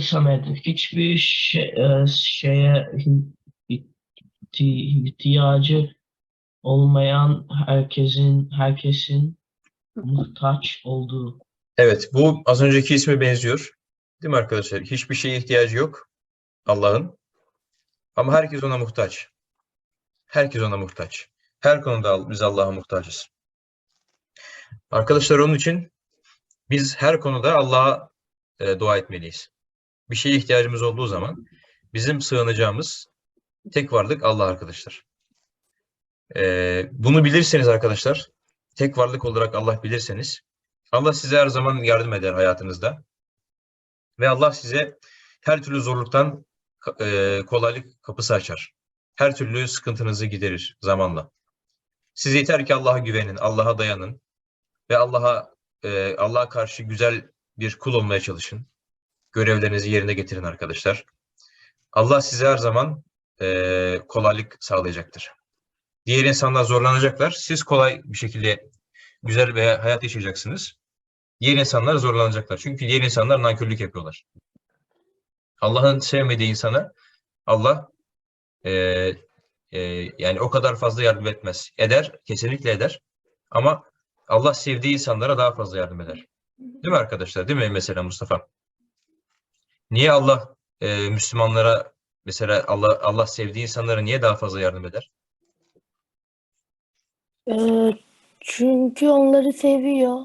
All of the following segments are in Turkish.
Samet, hiçbir e, şeye ihti- ihtiyacı olmayan herkesin herkesin muhtaç olduğu. Evet, bu az önceki isme benziyor. Değil mi arkadaşlar? Hiçbir şeye ihtiyacı yok Allah'ın. Ama herkes ona muhtaç. Herkes ona muhtaç. Her konuda biz Allah'a muhtacız. Arkadaşlar onun için biz her konuda Allah'a e, dua etmeliyiz. Bir şeye ihtiyacımız olduğu zaman bizim sığınacağımız tek varlık Allah arkadaşlar. E, bunu bilirseniz arkadaşlar, tek varlık olarak Allah bilirseniz, Allah size her zaman yardım eder hayatınızda. Ve Allah size her türlü zorluktan e, kolaylık kapısı açar. Her türlü sıkıntınızı giderir zamanla. Siz yeter ki Allah'a güvenin, Allah'a dayanın ve Allah'a e, Allah'a karşı güzel bir kul olmaya çalışın. Görevlerinizi yerine getirin arkadaşlar. Allah size her zaman e, kolaylık sağlayacaktır. Diğer insanlar zorlanacaklar. Siz kolay bir şekilde güzel ve hayat yaşayacaksınız. Diğer insanlar zorlanacaklar. Çünkü diğer insanlar nankörlük yapıyorlar. Allah'ın sevmediği insana Allah e, e, yani o kadar fazla yardım etmez. Eder, kesinlikle eder. Ama Allah sevdiği insanlara daha fazla yardım eder. Değil mi arkadaşlar? Değil mi mesela Mustafa? Niye Allah e, Müslümanlara mesela Allah Allah sevdiği insanlara niye daha fazla yardım eder? Ee, çünkü onları seviyor.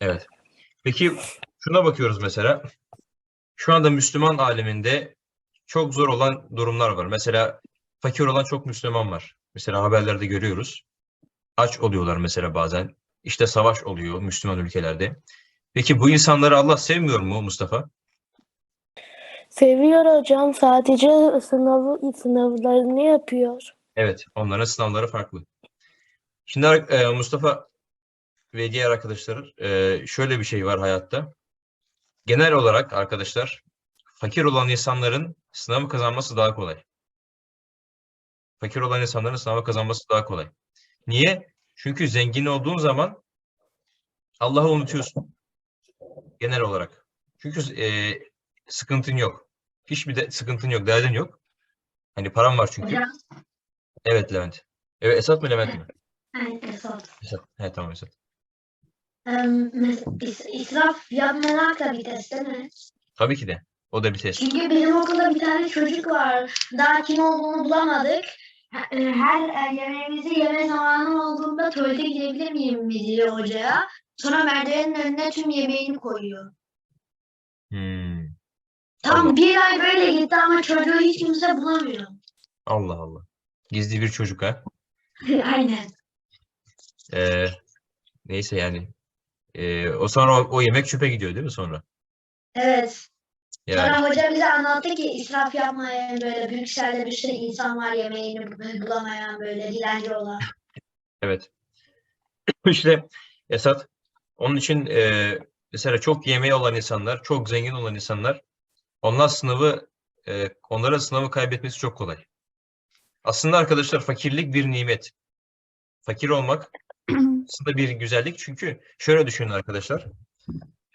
Evet. Peki şuna bakıyoruz mesela. Şu anda Müslüman aleminde çok zor olan durumlar var. Mesela fakir olan çok Müslüman var. Mesela haberlerde görüyoruz. Aç oluyorlar mesela bazen. İşte savaş oluyor Müslüman ülkelerde. Peki bu insanları Allah sevmiyor mu Mustafa? Seviyor hocam. Sadece sınavı sınavlarını yapıyor. Evet, onların sınavları farklı. Şimdi e, Mustafa ve diğer arkadaşlar e, şöyle bir şey var hayatta. Genel olarak arkadaşlar fakir olan insanların sınavı kazanması daha kolay. Fakir olan insanların sınavı kazanması daha kolay. Niye? Çünkü zengin olduğun zaman Allah'ı unutuyorsun. Genel olarak. Çünkü e, sıkıntın yok. Hiçbir de sıkıntın yok, derdin yok. Hani param var çünkü. Hocam, Evet Levent. Evet Esat mı Levent mi? evet, Esat. Esat. Evet tamam Esat. İsraf yapmamak da bir test değil mi? Tabii ki de. O da bir test. Çünkü benim okulda bir tane çocuk var. Daha kim olduğunu bulamadık. E, Her e, yemeğimizi yeme zamanı olduğunda tuvalete gidebilir miyim mi diyor hocaya. Sonra merdivenin önüne tüm yemeğini koyuyor. Tam bir ay böyle gitti ama çocuğu hiç kimse bulamıyor. Allah Allah. Gizli bir çocuk ha. Aynen. Ee, neyse yani. Ee, o sonra o, o yemek çöpe gidiyor değil mi sonra? Evet. Yani Sonra hoca bize anlattı ki israf yapmayın böyle Brüksel'de bir sürü insan var yemeğini bu- bulamayan böyle dilenci olan. evet. İşte Esat onun için e, mesela çok yemeği olan insanlar, çok zengin olan insanlar onlar sınavı e, onlara sınavı kaybetmesi çok kolay. Aslında arkadaşlar fakirlik bir nimet. Fakir olmak aslında bir güzellik. Çünkü şöyle düşünün arkadaşlar.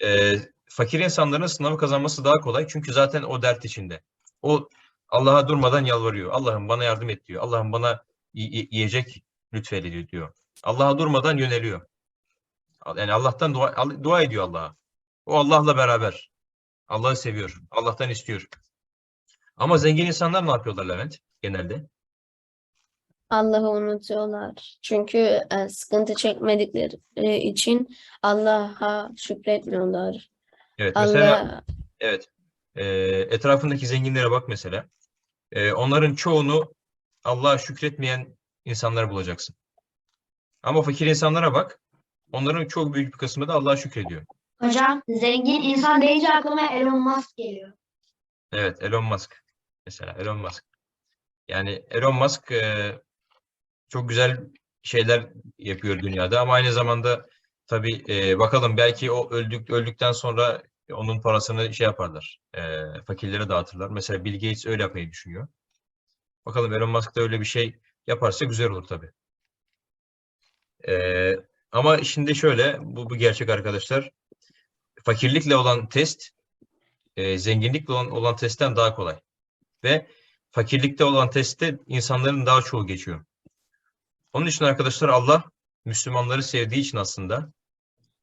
Ee, fakir insanların sınavı kazanması daha kolay. Çünkü zaten o dert içinde. O Allah'a durmadan yalvarıyor. Allah'ım bana yardım et diyor. Allah'ım bana yiyecek lütfeyle diyor. Allah'a durmadan yöneliyor. Yani Allah'tan dua, dua ediyor Allah'a. O Allah'la beraber. Allah'ı seviyor. Allah'tan istiyor. Ama zengin insanlar ne yapıyorlar Levent? Genelde. Allah'ı unutuyorlar. Çünkü e, sıkıntı çekmedikleri e, için Allah'a şükretmiyorlar. Evet. Mesela Allah Evet. Ee, etrafındaki zenginlere bak mesela. Ee, onların çoğunu Allah'a şükretmeyen insanlar bulacaksın. Ama fakir insanlara bak. Onların çok büyük bir kısmı da Allah'a şükrediyor. Hocam zengin insan deyince aklıma Elon Musk geliyor. Evet, Elon Musk. Mesela Elon Musk. Yani Elon Musk e, çok güzel şeyler yapıyor dünyada ama aynı zamanda tabii e, bakalım belki o öldük öldükten sonra onun parasını şey yaparlar. E, fakirlere dağıtırlar. Mesela Bill Gates öyle yapmayı düşünüyor. Bakalım Elon Musk da öyle bir şey yaparsa güzel olur tabii. E, ama şimdi şöyle bu, bu gerçek arkadaşlar. Fakirlikle olan test e, zenginlikle olan, olan testten daha kolay. Ve fakirlikte olan testte insanların daha çoğu geçiyor. Onun için arkadaşlar Allah Müslümanları sevdiği için aslında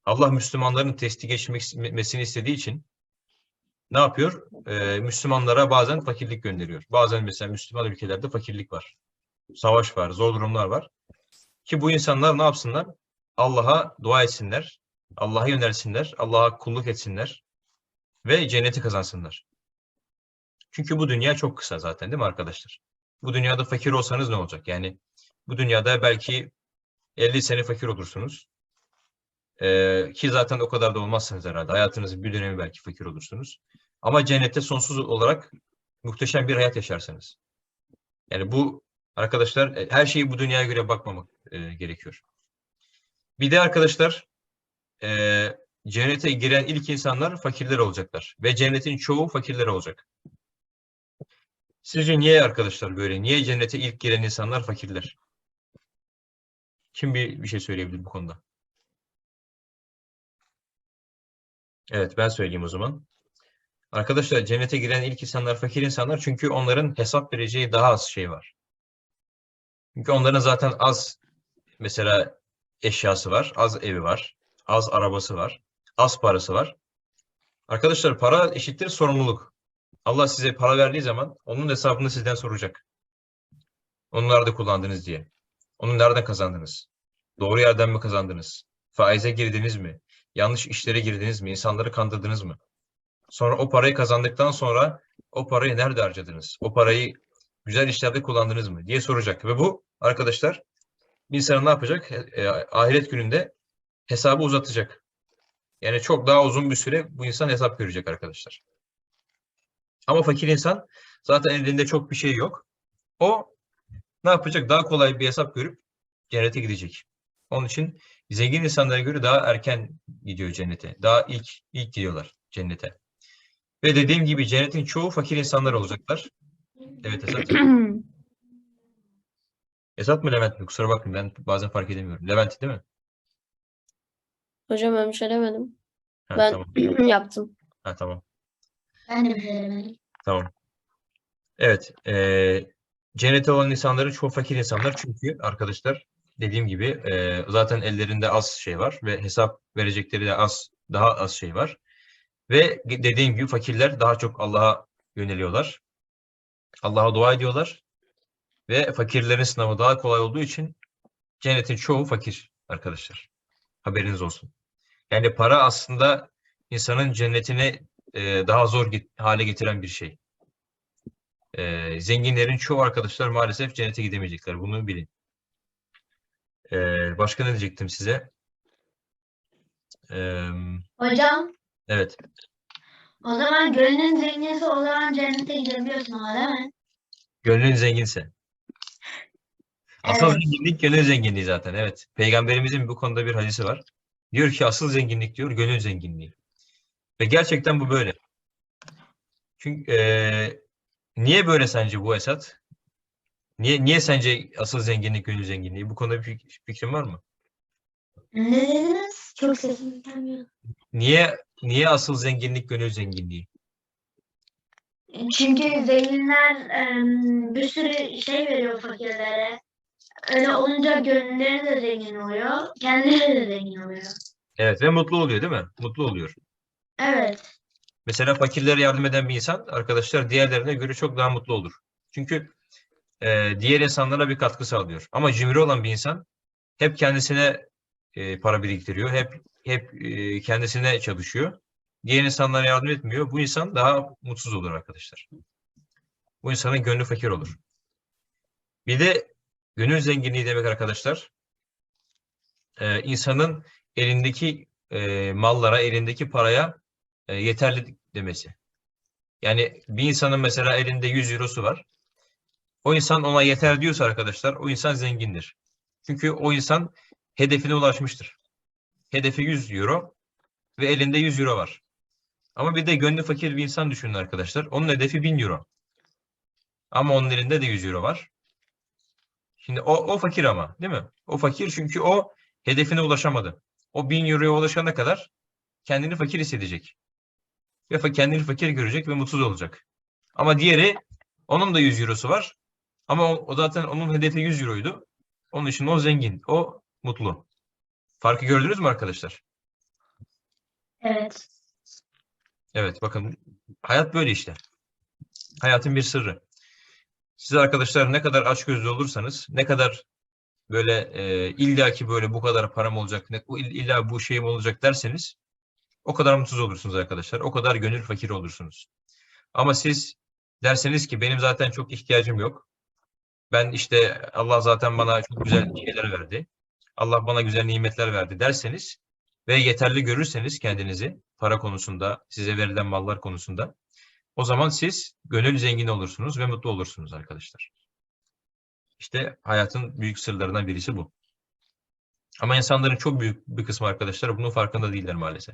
Allah Müslümanların testi geçmesini istediği için ne yapıyor? Ee, Müslümanlara bazen fakirlik gönderiyor. Bazen mesela Müslüman ülkelerde fakirlik var. Savaş var, zor durumlar var. Ki bu insanlar ne yapsınlar? Allah'a dua etsinler, Allah'a yönelsinler, Allah'a kulluk etsinler ve cenneti kazansınlar. Çünkü bu dünya çok kısa zaten değil mi arkadaşlar? Bu dünyada fakir olsanız ne olacak? Yani bu dünyada belki 50 sene fakir olursunuz. Ee, ki zaten o kadar da olmazsınız herhalde. Hayatınızın bir dönemi belki fakir olursunuz. Ama cennette sonsuz olarak muhteşem bir hayat yaşarsınız. Yani bu arkadaşlar e, her şeyi bu dünyaya göre bakmamak e, gerekiyor. Bir de arkadaşlar e, cennete giren ilk insanlar fakirler olacaklar. Ve cennetin çoğu fakirler olacak. Sizce niye arkadaşlar böyle? Niye cennete ilk giren insanlar fakirler? Kim bir, bir şey söyleyebilir bu konuda? Evet ben söyleyeyim o zaman. Arkadaşlar cennete giren ilk insanlar fakir insanlar çünkü onların hesap vereceği daha az şey var. Çünkü onların zaten az mesela eşyası var, az evi var, az arabası var, az parası var. Arkadaşlar para eşittir sorumluluk. Allah size para verdiği zaman onun hesabını sizden soracak. Onu nerede kullandınız diye. Onu nereden kazandınız? Doğru yerden mi kazandınız? Faize girdiniz mi? Yanlış işlere girdiniz mi? İnsanları kandırdınız mı? Sonra o parayı kazandıktan sonra o parayı nerede harcadınız? O parayı güzel işlerde kullandınız mı? diye soracak. Ve bu arkadaşlar insanı ne yapacak? E, ahiret gününde hesabı uzatacak. Yani çok daha uzun bir süre bu insan hesap görecek arkadaşlar. Ama fakir insan zaten elinde çok bir şey yok. O ne yapacak? Daha kolay bir hesap görüp cennete gidecek. Onun için zengin insanlara göre daha erken gidiyor cennete. Daha ilk ilk gidiyorlar cennete. Ve dediğim gibi cennetin çoğu fakir insanlar olacaklar. Evet Esat. Esat mı Levent mi? Kusura bakmayın ben bazen fark edemiyorum. Levent değil mi? Hocam ben bir şey demedim. Ha, Ben tamam. yaptım. Ha, tamam. Ben de bir şey demedim. Tamam. Evet. eee cennete olan insanların çoğu fakir insanlar. Çünkü arkadaşlar dediğim gibi eee, zaten ellerinde az şey var ve hesap verecekleri de az daha az şey var. Ve dediğim gibi fakirler daha çok Allah'a yöneliyorlar. Allah'a dua ediyorlar. Ve fakirlerin sınavı daha kolay olduğu için cennetin çoğu fakir arkadaşlar. Haberiniz olsun. Yani para aslında insanın cennetine eee, daha zor git- hale getiren bir şey. Eee, zenginlerin çoğu arkadaşlar maalesef cennete gidemeyecekler. Bunu bilin. Eee, başka ne diyecektim size? Eee, Hocam evet. o zaman gönlün zenginse o zaman cennete gidebiliyorsun ama değil mi? Gönlün zenginse. Asıl Evet. zenginlik gönül zenginliği zaten. Evet. Peygamberimizin bu konuda bir hadisi var. Diyor ki asıl zenginlik diyor gönül zenginliği. Ve gerçekten bu böyle. Çünkü eee, niye böyle sence bu Esat? Niye niye sence asıl zenginlik gönül zenginliği? Bu konuda bir fik- fikrin var mı? Çok sesim gelmiyor. Niye niye asıl zenginlik gönül zenginliği? Çünkü zenginler em, bir sürü şey veriyor fakirlere. Öyle olunca gönülleri de zengin oluyor. Kendileri de zengin oluyor. Evet ve mutlu oluyor değil mi? Mutlu oluyor. Evet. Mesela fakirlere yardım eden bir insan arkadaşlar diğerlerine göre çok daha mutlu olur. Çünkü e, diğer insanlara bir katkı sağlıyor. Ama cimri olan bir insan hep kendisine e, para biriktiriyor. Hep hep e, kendisine çalışıyor. Diğer insanlara yardım etmiyor. Bu insan daha mutsuz olur arkadaşlar. Bu insanın gönlü fakir olur. Bir de gönül zenginliği demek arkadaşlar e, insanın elindeki e, mallara, elindeki paraya e, yeterli demesi. Yani bir insanın mesela elinde 100 eurosu var. O insan ona yeter diyorsa arkadaşlar o insan zengindir. Çünkü o insan hedefine ulaşmıştır. Hedefi 100 euro ve elinde 100 euro var. Ama bir de gönlü fakir bir insan düşünün arkadaşlar. Onun hedefi 1000 euro. Ama onun elinde de 100 euro var. Şimdi o, o fakir ama değil mi? O fakir çünkü o hedefine ulaşamadı. O 1000 euroya ulaşana kadar kendini fakir hissedecek. ve kendini fakir görecek ve mutsuz olacak. Ama diğeri onun da 100 eurosu var. Ama o, o zaten onun hedefi 100 euroydu. Onun için o zengin, o mutlu. Farkı gördünüz mü arkadaşlar? Evet. Evet bakın hayat böyle işte. Hayatın bir sırrı. Siz arkadaşlar ne kadar açgözlü olursanız, ne kadar böyle e, illaki böyle bu kadar param olacak, ne, illa bu şeyim olacak derseniz o kadar mutsuz olursunuz arkadaşlar. O kadar gönül fakiri olursunuz. Ama siz derseniz ki benim zaten çok ihtiyacım yok. Ben işte Allah zaten bana çok güzel şeyler verdi. Allah bana güzel nimetler verdi derseniz ve yeterli görürseniz kendinizi para konusunda, size verilen mallar konusunda o zaman siz gönül zengin olursunuz ve mutlu olursunuz arkadaşlar. İşte hayatın büyük sırlarından birisi bu. Ama insanların çok büyük bir kısmı arkadaşlar bunun farkında değiller maalesef.